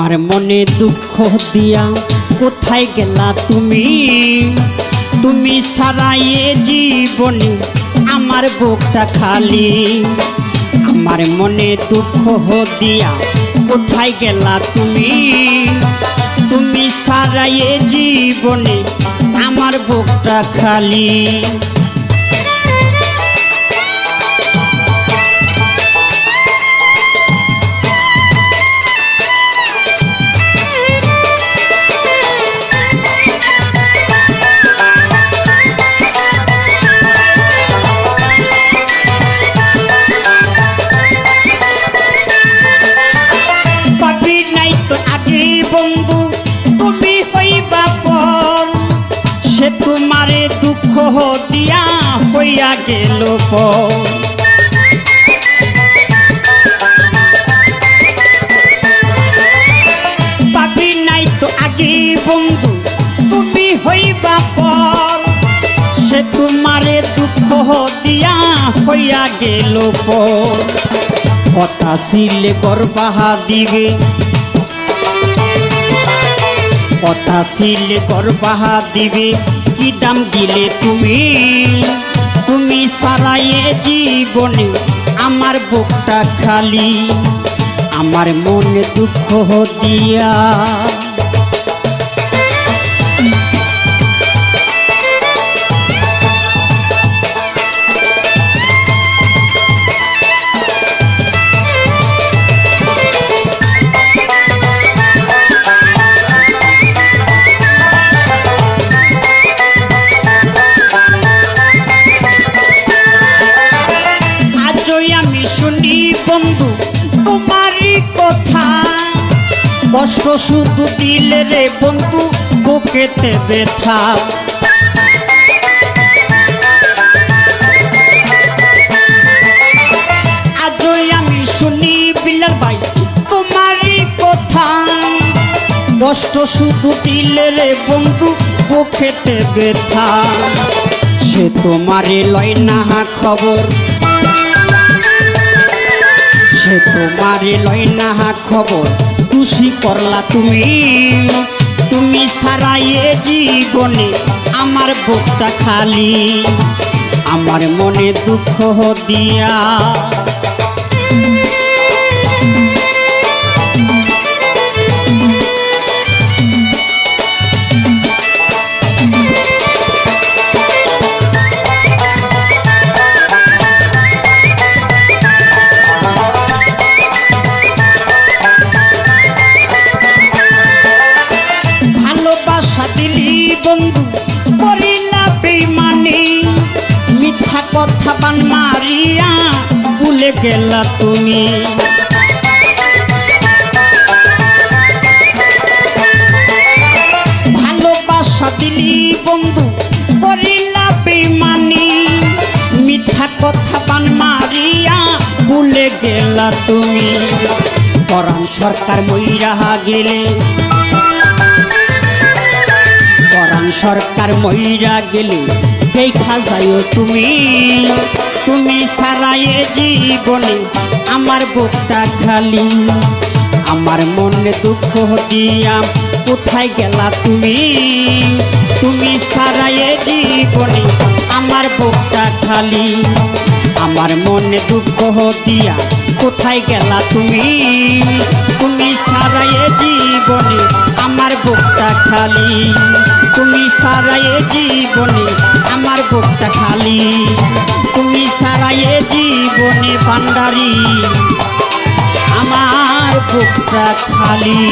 আমার মনে দুঃখ দিয়া, কোথায় গেলা তুমি? তুমি সারাইয়ে জীবনে আমার বুকটা খালি। আমার মনে দুঃখ দিয়া, কোথায় গেলা তুমি? তুমি সারাইয়ে জীবনে আমার বুকটা খালি। সে তোমারে দুঃখ দিয়া হইয়া গেল পর পাবি নাই তো আগে বন্ধু, তুমি হইবা পর সে তোমারে দুঃখ দিয়া হইয়া গেল পর কথা শিলে গর্বাহা দিবে কথা ছিল বাহা দিবে কি দাম দিলে তুমি? তুমি সারাইয়ে জীবনে আমার বুকটা খালি, আমার মনে দুঃখ দিয়া। কথা। কষ্ট শুধু দিলে রে বন্ধু, বুকেতে ব্যথা। আজই আমি শুনি বিলাল ভাই, তোমারই কথা। কষ্ট শুধু দিলে রে বন্ধু, বুকেতে ব্যথা। সে তোমারে লয় না খবর তোমারে লয় না খবর, খুশি করলা তুমি। তুমি সারাইয়ে জীবনে আমার বুকটা খালি। আমার মনে দুঃখ দিয়া কথা বান মারিয়া ভুলে গেলা তুমি। ভালোবাসা দিলি বন্ধু, করিলা বেমানি। মিথ্যা কথা বান মারিয়া ভুলে গেলা তুমি। পরাণ সরকার মইরা গেলে। সরকার মইরা গেলে। দেখা যাইও তুমি। তুমি সারায়ে জীবনে আমার বুকটা খালি। আমার মনে দুঃখ দিয়া কোথায় গেলা তুমি? তুমি সারায়ে জীবনে আমার বুকটা খালি। আমার মনে দুঃখ দিয়া কোথায় গেলা তুমি? তুমি সারায়ে জীবনে আমার বুকটা খালি। তুমি সারায়ে জীবনে আমার বুকটা খালি। তুমি সারাইয়ে জীবনে ভান্ডারি। আমার বুকটা খালি।